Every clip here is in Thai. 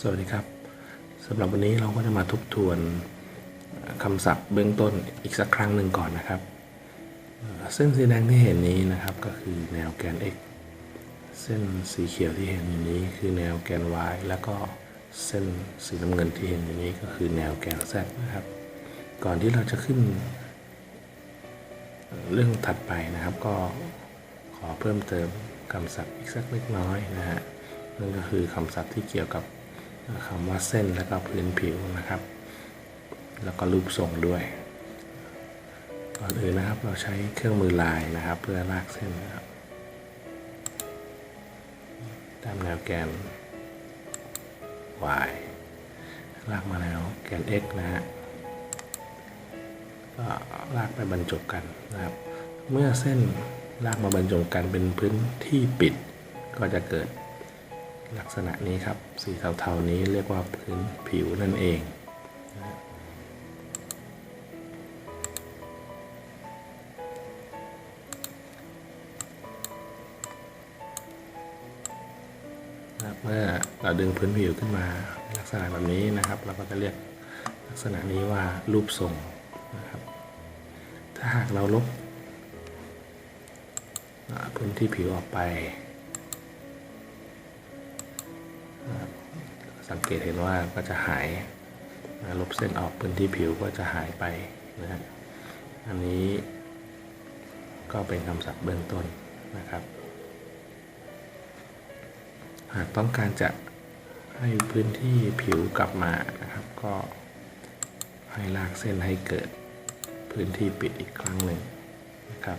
สวัสดีครับสำหรับวันนี้เราก็จะมาทบทวนคำศัพท์เบื้องต้นอีกสักครั้งหนึ่งก่อนนะครับ เส้นสีแดงที่เห็นนี้นะครับก็คือแนวแกน x เส้นสีเขียวที่เห็นอยู่นี้คือแนวแกน y แล้วก็เส้นสีน้ำเงินที่เห็นอยู่นี้ก็คือแนวแกน z นะครับ ก่อนที่เราจะขึ้น เรื่องถัดไปนะครับก็ขอเพิ่มเติมคำศัพท์อีกสักเล็กน้อยนะฮะนั่นก็คือคำศัพท์ที่เกี่ยวกับ คำว่าเส้นแล้วก็พื้นผิวนะครับ แล้วก็รูปทรงด้วย ก่อนอื่นนะครับเราใช้เครื่องมือลายนะครับ เพื่อลากเส้นนะครับตามแนวแกน y ลากมาแล้วแกน x นะฮะก็ลากไปบรรจบกันนะครับ เมื่อเส้นลากมาบรรจบกันเป็นพื้นที่ปิดก็จะเกิด ลักษณะนี้ครับ สีเทาๆนี้เรียกว่าพื้นผิวนั่นเองนะครับเมื่อเราดึงพื้นผิวขึ้นมาลักษณะแบบนี้นะครับ เราก็จะเรียกลักษณะนี้ว่ารูปทรงนะครับ ถ้าหากเราลบพื้นที่ผิวออกไป สังเกตเห็นว่าก็จะหายลบเส้นออกพื้นที่ผิวก็จะหายไปนะฮะอันนี้ก็เป็นคำศัพท์เบื้องต้นนะครับ หากต้องการจะให้พื้นที่ผิวกลับมานะครับ ก็ให้ลากเส้นให้เกิดพื้นที่ปิดอีกครั้งหนึ่งนะครับ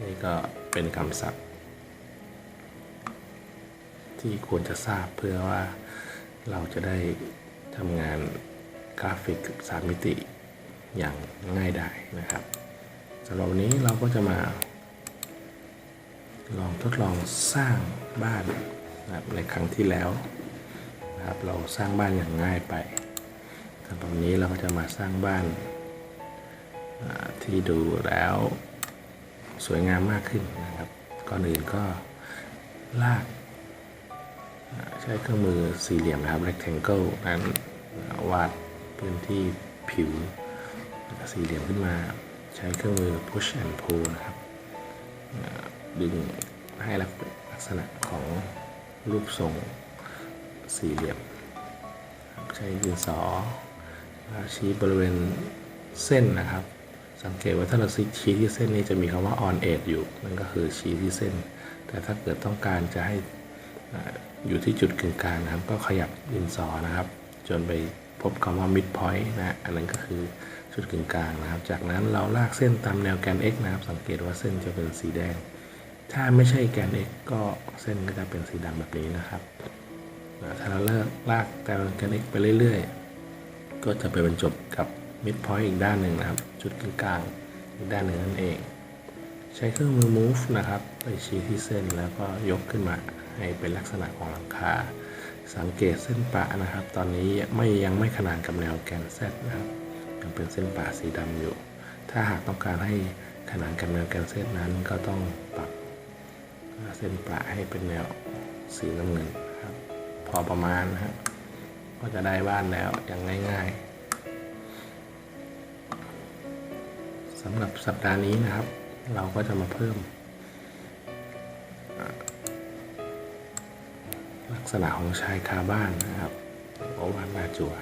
นี่ก็เป็นคำศัพท์ ที่ควรจะทราบเพื่อว่าเราจะได้ทำงานกราฟิกสามมิติอย่างง่ายได้นะครับสำหรับวันนี้เราก็จะมา ลองทดลองสร้างบ้านนะครับในครั้งที่แล้วนะครับเราสร้างบ้านอย่างง่ายไปแต่ตอนนี้เราก็จะมาสร้างบ้านที่ดูแล้วสวยงามมากขึ้นนะครับ ก่อนอื่นก็ลาก ใช้เครื่องมือสี่เหลี่ยมนะครับ rectangle นั้นวาดพื้นที่ผิวสี่เหลี่ยมขึ้นมา ใช้เครื่องมือ push and pull นะครับดึงให้ลักษณะของรูปทรงสี่เหลี่ยม ใช้ดินสอชี้บริเวณเส้นนะครับ สังเกตว่าถ้าเราชี้ที่เส้นนี้จะมีคำว่า on edge อยู่ นั่นก็คือชี้ที่เส้น แต่ถ้าเกิดต้องการจะให้ อยู่ที่จุดกึ่งกลางนะครับ ก็ขยับดินสอนะครับ จนไปพบคำว่า mid point นะ อันนั้นก็คือจุดกึ่งกลางนะครับ จากนั้นเราลากเส้นตามแนวแกน x นะครับ สังเกตว่าเส้นจะเป็นสีแดง ถ้าไม่ใช่แกน x ก็เส้นก็จะเป็นสีดำแบบนี้นะครับ ถ้าเราเลิกลากแต่แกน x ไปเรื่อยๆ ก็จะไปบรรจบกับ mid point อีกด้านหนึ่งนะครับ จุดกึ่งกลางอีกด้านหนึ่งนั่นเอง ใช้เครื่องมือ move นะครับ ไปชี้ที่เส้นแล้วก็ยกขึ้นมา ให้เป็นลักษณะของหลังคา สังเกตเส้นปะนะครับ ตอนนี้ไม่ยังไม่ขนานกับแนวแกน z นะครับยังเป็นเส้นปะสีดำอยู่ ถ้าหากต้องการให้ขนานกับแนวแกน z นั้นก็ต้องปรับเส้นปะให้เป็นแนวสีน้ำเงินครับ พอประมาณนะครับก็จะได้บ้านแล้วอย่างง่ายๆสำหรับสัปดาห์นี้นะครับ เราก็จะมาเพิ่ม ษณะของชายคาบ้านนะครับโอวานหน้าจั่ว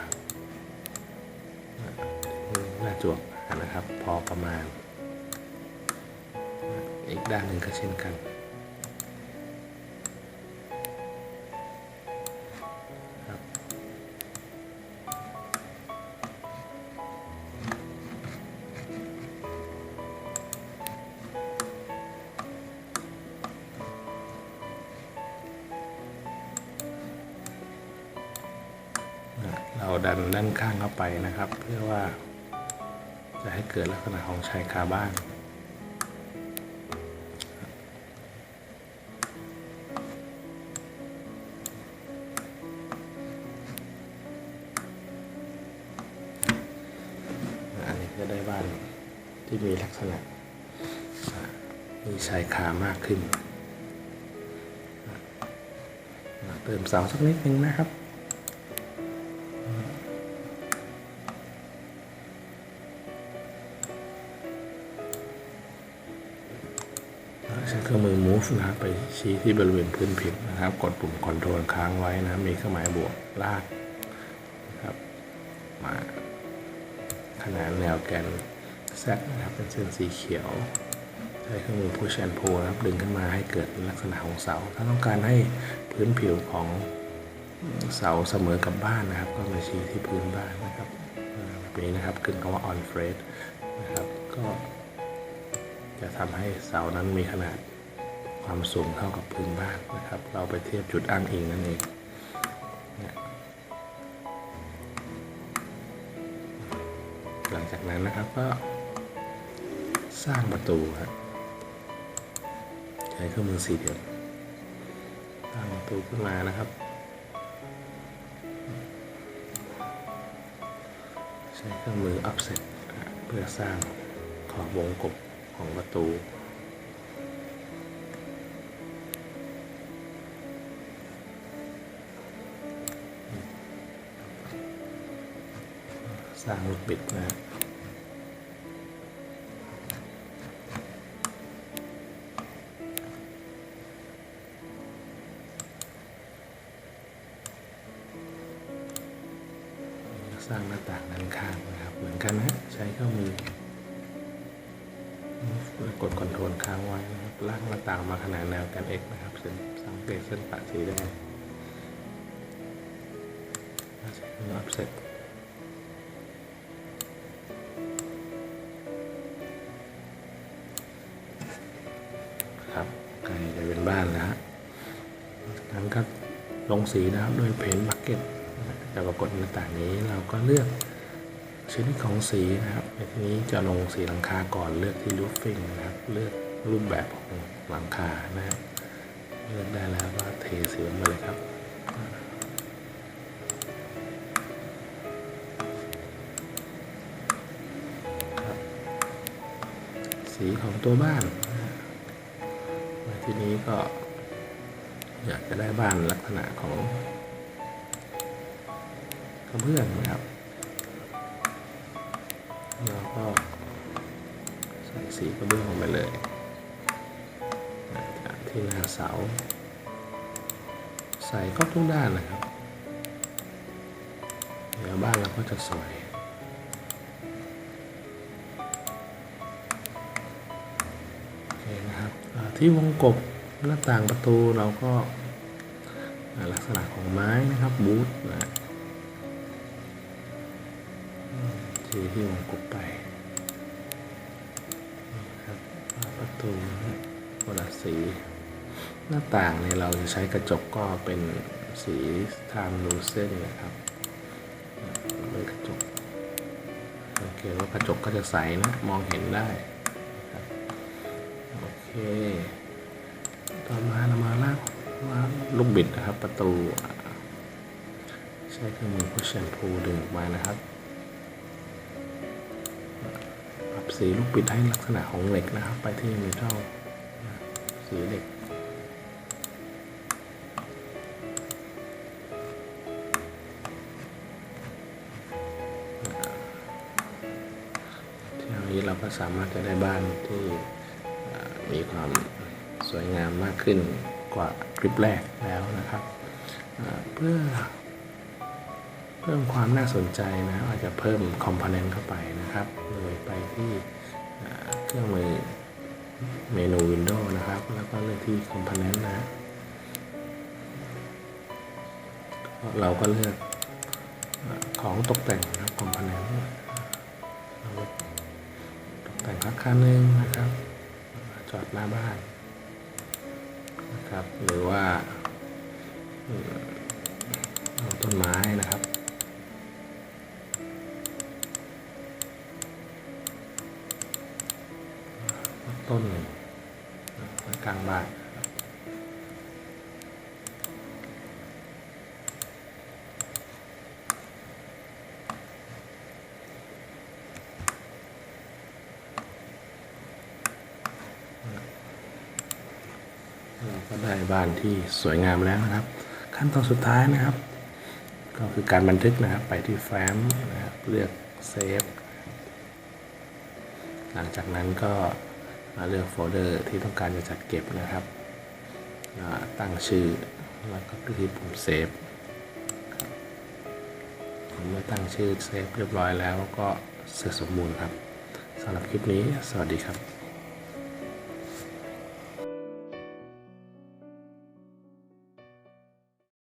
หน้าจั่วนะครับ พอประมาณ อีกด้านหนึ่งก็เช่นกัน เราดันด้านข้างเข้าไปนะครับ เพื่อว่า จะให้เกิดลักษณะของชายคาบ้านอันนี้ก็ได้บ้านที่มีลักษณะมีชายคามากขึ้น เติมเสาสักนิดนึงนะครับ ใช้เครื่องมือ move นะครับไปชี้ที่บริเวณพื้นผิวนะครับ กดปุ่ม control ค้างไว้นะมีเครื่องหมายบวกลากนะครับมาขนานแนวแกน Z นะครับเป็นเส้นสีเขียว ใช้เครื่องมือ push and pull นะครับดึงขึ้นมาให้เกิดลักษณะของเสา ถ้าต้องการให้พื้นผิวของเสาเสมอกับบ้านนะครับ ก็มาชี้ที่พื้นบ้านนะครับแบบนี้นะครับขึ้นคำว่า on f r e d นะครับก็ จะทำให้เสานั้นมีขนาดความสูงเท่ากับพื้นบ้านนะครับ เราไปเทียบจุดอ้างอิงนั่นเองหลังจากนั้นนะครับก็สร้างประตูครับใช้เครื่องมือสี่เหลี่ยมสร้างประตูขึ้นมานะครับ ใช้เครื่องมือ offset เพื่อสร้างขอบวงกบ ของประตู สร้างลูกบิดนะสร้างหน้าต่างด้านข้างนะครับ เหมือนกันนะใช้เครื่อ งมือกดคอนโทรลค้างไว้นะครับลากหน้าต่างมาขนาดแนวกัน x นะครับเส้นสังเกตเส้นปะสีแดงนับเสร็จครับใกล้จะเป็นบ้านแล้วฮะนั้นก็ลงสีนะครับด้วยเพนบักเก็ตจะปรากฏหน้าต่างนี้เราก็เลือก ชนิดของสีนะครับในที่นี้จะลงสีหลังคาก่อนเลือกที่ roofing นะครับ เลือกรูปแบบของหลังคานะครับ เลือกได้แล้วก็เทสีลงมาเลยครับสีของตัวบ้านนะที่นี้ก็ อยากจะได้บ้านลักษณะของกระเบื้องนะครับ ก็ใส่สีกระเบื้องลงไปเลยจากที่หน้าเสา ใส่ก็ทุกด้านนะครับเดี๋ยวบ้านเราก็จะสวยโอเคนะครับที่วงกบหน้าต่างประตูเราก็ลักษณะของไม้นะครับบูทนะอืมสีที่วงกบไปนะครับอ่าประตูนะ คนละสี หน้าต่างเนี่ยเราจะใช้กระจกก็เป็นสีทามลูเซนนะครับเป็นกระจกโอเคว่ากระจกก็จะใสนะ มองเห็นได้โอเค ต่อมาเรามาลากมาลูกบิดนะครับ ประตู ใช้เครื่องมือพุชแชมพูดึงออกมานะครับปรับสีลูกบิดให้ลักษณะของเหล็กนะครับ ไปที่เมทัล สีเหล็ก ที่นี้เราก็สามารถจะได้บ้านที่มีความสวยงามมากขึ้นกว่าคลิปแรกแล้วนะครับ เพื่อเพิ่มความน่าสนใจนะอาจจะเพิ่มคอมโพเนนต์เข้าไปนะครับ โดยไปที่เครื่องมือ เมนู Windows นะครับ แล้วก็เลือกที่คอมโพเนนต์นะ เราก็เลือกของตกแต่งนะครับคอมโพเนนต์ตกแต่งอาคาหนึ่งนะครับ จอดหน้าบ้านนะครับ หรือว่าต้นไม้นะครับ ต้นหนึ่งกลางบ้านนะครับเราก็ได้บ้านที่สวยงามแล้วนะครับ ขั้นตอนสุดท้ายนะครับ ก็คือการบันทึกนะครับ ไปที่แฟ้มนะครับเลือกเซฟหลังจากนั้นก็ มาเลือกโฟลเดอร์ที่ต้องการจะจัดเก็บนะครับตั้งชื่อแล้วก็คลิกที่ปุ่มเซฟเมื่อตั้งชื่อเซฟเรียบร้อยแล้วก็เสร็จสมบูรณ์ครับสำหรับคลิปนี้สวัสดีครับ